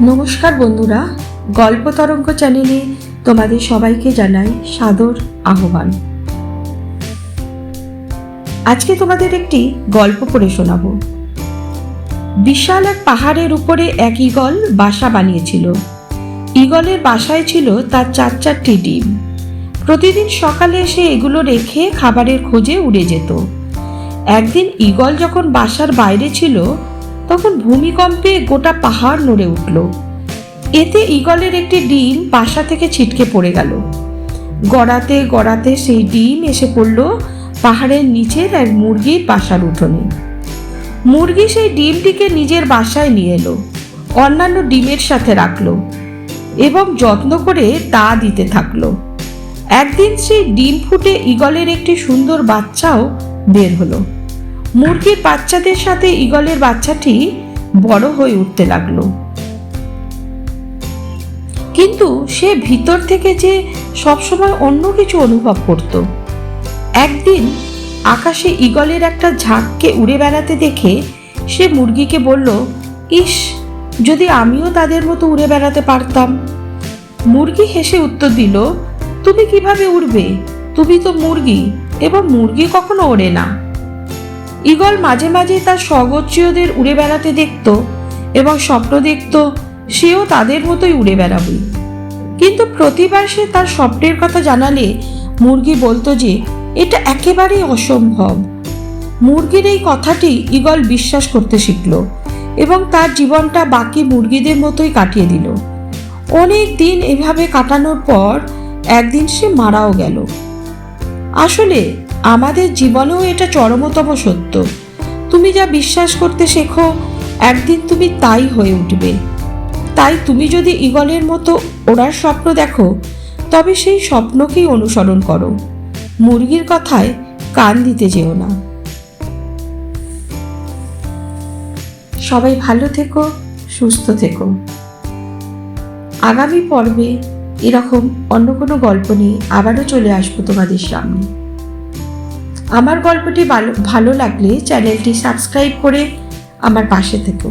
নমস্কার বন্ধুরা, গল্প তরঙ্গ চ্যানেলে তোমাদের সবাইকে জানাই সাদর আহ্বান। আজকে তোমাদের একটি গল্প পড়ে শোনাবো। বিশাল এক পাহাড়ের উপরে এক ঈগল বাসা বানিয়েছিল। ঈগলের বাসায় ছিল তার চার চারটি ডিম। প্রতিদিন সকালে এসে এগুলো রেখে খাবারের খোঁজে উড়ে যেত। একদিন ঈগল যখন বাসার বাইরে ছিল তখন ভূমিকম্পে গোটা পাহাড় নড়ে উঠল। এতে ঈগলের একটি ডিম বাসা থেকে ছিটকে পড়ে গেল। গড়াতে গড়াতে সেই ডিম এসে পড়ল পাহাড়ের নিচের এক মুরগির বাসার উঠোনে। মুরগি সেই ডিমটিকে নিজের বাসায় নিয়ে এলো, অন্যান্য ডিমের সাথে রাখল এবং যত্ন করে তা দিতে থাকল। একদিন সেই ডিম ফুটে ঈগলের একটি সুন্দর বাচ্চাও বের হলো। মুরগির বাচ্চাদের সাথে ঈগলের বাচ্চাটি বড় হয়ে উঠতে লাগল। কিন্তু সে ভিতর থেকে যে সবসময় অন্য কিছু অনুভব করত। একদিন আকাশে ঈগলের একটা ঝাঁককে উড়ে বেড়াতে দেখে সে মুরগিকে বলল, ইস, যদি আমিও তাদের মতো উড়ে বেড়াতে পারতাম। মুরগি হেসে উত্তর দিল, তুমি কীভাবে উড়বে? তুমি তো মুরগি, এবং মুরগি কখনো ওড়ে না। ঈগল মাঝে মাঝে তার স্বগোচ্ছীয়দের উড়ে বেড়াতে দেখত এবং স্বপ্ন দেখত সেও তাদের মতোই উড়ে বেড়াবে। কিন্তু প্রতিবার সে তার স্বপ্নের কথা জানালে মুরগি বলতো যে, এটা একেবারেই অসম্ভব। মুরগির এই কথাটি ঈগল বিশ্বাস করতে শিখল এবং তার জীবনটা বাকি মুরগিদের মতোই কাটিয়ে দিল। অনেক দিন এভাবে কাটানোর পর একদিন সে মারাও গেল। আসলে আমাদের জীবনেও এটা চরমতম সত্য। তুমি যা বিশ্বাস করতে শেখো, একদিন তুমি তাই হয়ে উঠবে। তাই তুমি যদি ঈগলের মতো ওড়ার স্বপ্ন দেখো, তবে সেই স্বপ্নকেই অনুসরণ করো। মুরগির কথায় কান দিতে যেও না। সবাই ভালো থেকো, সুস্থ থেকো। আগামী পর্বে এরকম অন্য কোনো গল্প নিয়ে আবারও চলে আসব তোমাদের সামনে। আমার গল্পটি ভালো ভালো লাগলে চ্যানেলটি সাবস্ক্রাইব করে আমার পাশে থেকো।